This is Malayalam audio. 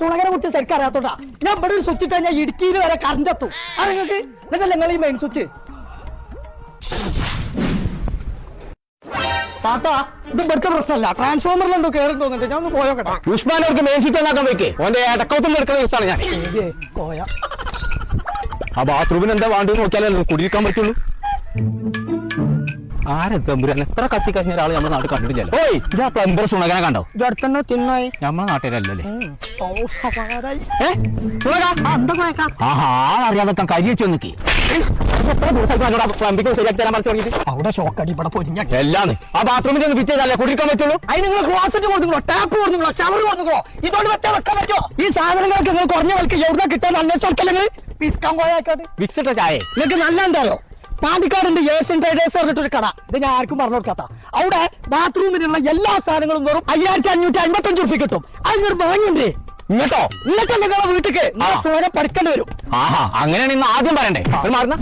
ചുണകനെ കുറിച്ച് ശരിക്കും അറിയാത്തോട്ടാ ഞാൻ ഇവിടെ ഒരു സ്വിച്ച് ഇട്ടാ ഞാൻ ഇടുക്കിയിൽ വരെ കറണ്ട് എത്തും. ആ നിങ്ങൾക്ക് എന്നിട്ടല്ല നിങ്ങൾ ഈ മെയിൻ സ്വിച്ച് താത്ത ഇത് ഇവിടുത്തെ പ്രശ്നമല്ല. ട്രാൻസ്ഫോമറിൽ എന്തോ കയറി തോന്നുന്നുണ്ട് ഞാൻ ഒന്ന് പോയോക്കട്ടെ. ഉസ്മാൻ അവർക്ക് മെയിൻ സ്വിച്ച് ഒന്നാക്കാൻ വെക്കേ ഓന്റെ ഇടക്കൗത്തും എടുക്കുന്ന ദിവസമാണ് ഞാൻ. ഇതേ, കോയ ആ ബാത്റൂമിന് എന്താ വേണ്ടത് നോക്കിയാലേ കുടിയിരിക്കാൻ പറ്റുള്ളൂ. ആരെ തമ്പുരാൻ? എത്ര കത്തി കഴിഞ്ഞ ഒരാൾ നമ്മുടെ നാട്ടിൽ കണ്ടിട്ടില്ല ഓയ് ഇതാ പ്ലംബർ സുണകനെ കണ്ടോ? ഇത് അടുത്തന്നെ തിന്നായി. നമ്മളെ അവിടെ ഷോക്കടി ഇവിടെ പൊരിഞ്ഞ എല്ലാന്ന്. ആ ബാത്റൂമിൽ ഒന്ന് ഫിറ്റ് ചെയ്താലേ കുടിക്കാൻ പറ്റുള്ളൂ? അതിന് നിങ്ങൾ ക്ലോസറ്റ് കൊടുക്കുള്ളൂ ടാപ്പ് കൊടുക്കുള്ളൂ ഷവർ കൊടുക്കുള്ളൂ ഇതോട് വെച്ചാൽ വെക്കാൻ പറ്റുമോ ഈ സാധനങ്ങളൊക്കെ നിങ്ങൾ കുറഞ്ഞ വിലക്ക് എവിടെ കിട്ടാൻ നല്ല പോയാക്കാട്ട് വിക്സിട്ട ചായ? നിങ്ങൾക്ക് നല്ല എന്താണോ പാണ്ടിക്കാടുണ്ട് ഏഷ്യൻ ട്രേഡേഴ്സ് പറഞ്ഞിട്ടൊരു കട. ഇത് ഞാൻ ആർക്കും പറഞ്ഞു കൊടുക്കാത്ത. അവിടെ ബാത്റൂമിനുള്ള എല്ലാ സാധനങ്ങളും വെറും അയ്യായിരത്തി അഞ്ഞൂറ്റി അമ്പത്തഞ്ച് റുപ്യ കിട്ടും. അതിനൊരു വാങ്ങിണ്ടേ ഇങ്ങോട്ടോ? ഇങ്ങോട്ടോ നിങ്ങളെ വീട്ടിലേക്ക്. സോനെ പഠിക്കേണ്ടി വരും. ആഹാ അങ്ങനെയാണ് ഇന്ന് ആദ്യം പറയണ്ടേ? മാറുന്ന.